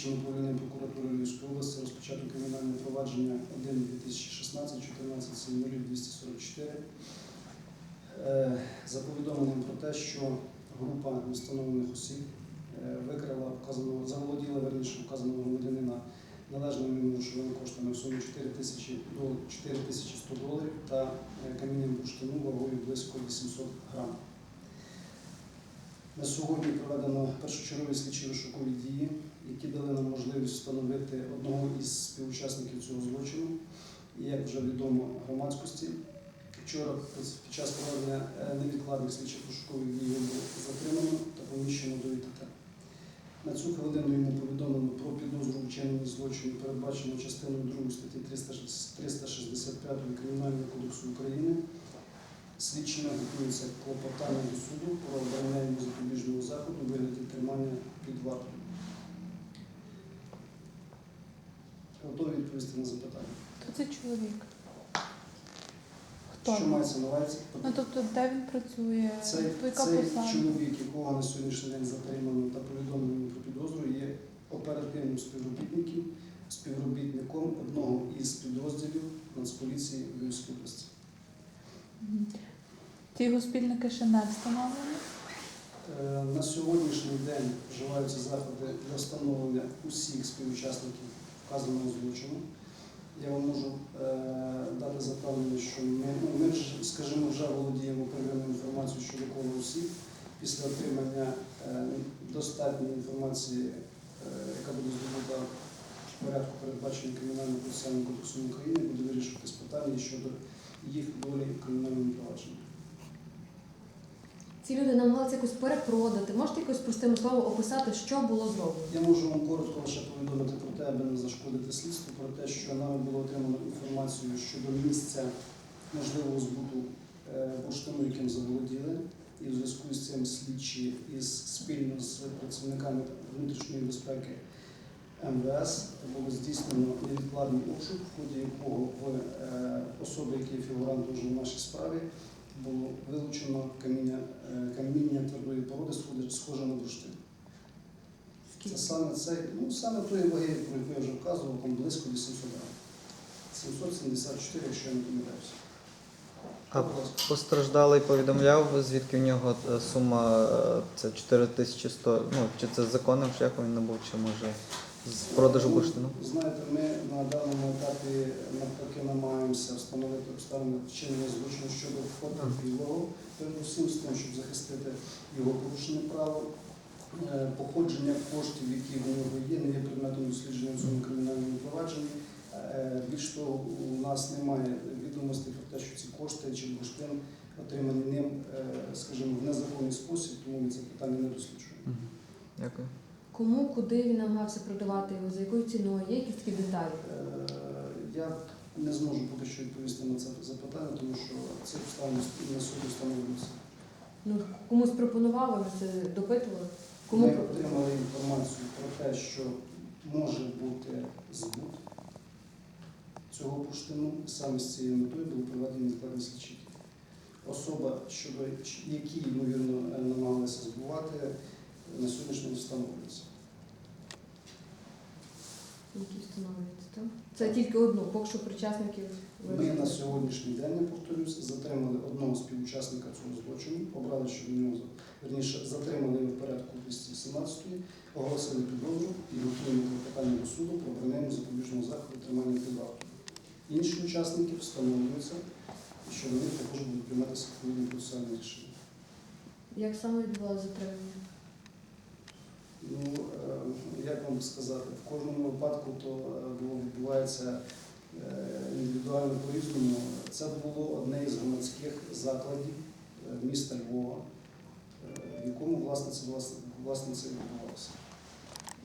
слідчим управлінням прокуратури Львівської області розпочато кримінальне провадження 1 2016 14 7 244 за повідомленням про те, що група встановлених осіб е, викрала вказаного, заволоділа верніше вказаного громадянина належними грошовими коштами в сумі 4 тисячі ну, 100 доларів та е, камінням бурштину вагою близько 800 грамів. На сьогодні проведено першочергові слідчі розшукові дії, які дали нам можливість встановити одного із співучасників цього злочину. І як вже відомо громадськості, вчора під час проведення е, невідкладних слідчих розшукових дій було затримано та поміщено до ІТТ. На цю хвилину йому повідомлено про підозру у вчиненні злочину, передбачено частиною 2 статті 365 Кримінального кодексу України. Слідчими готується клопотання до суду про обрання йому запобіжного заходу вигляді тримання під вартою. Готові відповісти на запитання. Хто це чоловік? Хто? Що мається на увазі? Ну тобто, де він працює? Цей, То яка цей посада? чоловік, якого на сьогоднішній день затримано та повідомлено про підозру, є оперативним співробітником, співробітником одного із підрозділів Нацполіції Львівської області. Ці його ще не встановлені. Е, На сьогоднішній день вживаються заходи для встановлення усіх співучасників вказаного злочину. Я вам можу е, дати запевнення, що ми, ну, ми скажімо, вже володіємо первинною інформацією щодо коло осіб. Після отримання е, достатньої інформації, е, яка буде здобута в порядку передбачення Кримінального процесуального кодексу України, буде вирішуватись питання щодо їх долі в кримінальному провадженні. Ці люди намагалися якось перепродати. Можете якось простими словами описати, що було зроблено? Я можу вам коротко лише повідомити про те, аби не зашкодити слідству, про те, що нами було отримано інформацію щодо місця можливого збуту е, бурштину, яким заволоділи. І в зв'язку з цим слідчі із спільно з працівниками внутрішньої безпеки МВС було здійснено невідкладний обшук, в ході якого в е, особи, які є фігурантом вже в нашій справі, було вилучено каміння, е, каміння твердої породи, схоже- схоже на бурштин. Це саме цей, ну саме тої ваги, про яку я вже вказував, там близько 800 грам. 774, якщо я не помиляюся. А постраждалий повідомляв, звідки в нього е, сума е, це 4100, ну чи це законним шляхом він набув, чи може з продажу Ну, бурштину? Знаєте, ми на даному етапі навпаки намагаємося встановити обставини вчинення злочину щодо потерпілого, передусім з тим, щоб захистити його порушене право. Е, Походження коштів, які в нього є, не є предметом дослідження в цьому кримінальному провадженні. Е, Більш того, у нас немає відомостей про те, що ці кошти чи бурштин отримані ним, е, скажімо, в незаконний спосіб, тому ми це питання не досліджуємо. Дякую. Кому, куди він намагався продавати його, за якою ціною? Є якісь такі деталі? Е, Я не зможу поки що відповісти на це запитання, тому що ці обставини на суді встановлюються. Ну комусь пропонували, ви це допитували? Кому Ми отримали інформацію про те, що може бути збут цього бурштину. Саме з цією метою були проведені складні слідчі. Особа, щодо які, ймовірно, намагалися збувати, на сьогоднішній день встановлюється. Які встановлюються, так? Це тільки одну, поки що причасників Ми на сьогоднішній день, я повторюсь, затримали одного співучасника цього злочину, обрали щодо нього, верніше, затримали його в порядку 217 оголосили підозру і готуємо клопотання до суду про обрання запобіжного заходу тримання під вартою. Інші учасники встановлюються, і щодо них також будуть прийматися відповідні процесуальні рішення. Як саме відбувалося затримання? Ну, е, вам сказати, в кожному випадку то е, було відбувається е, індивідуально по-різному. Це було одне із громадських закладів е, міста Львова, в якому власне це власне це відбувалося.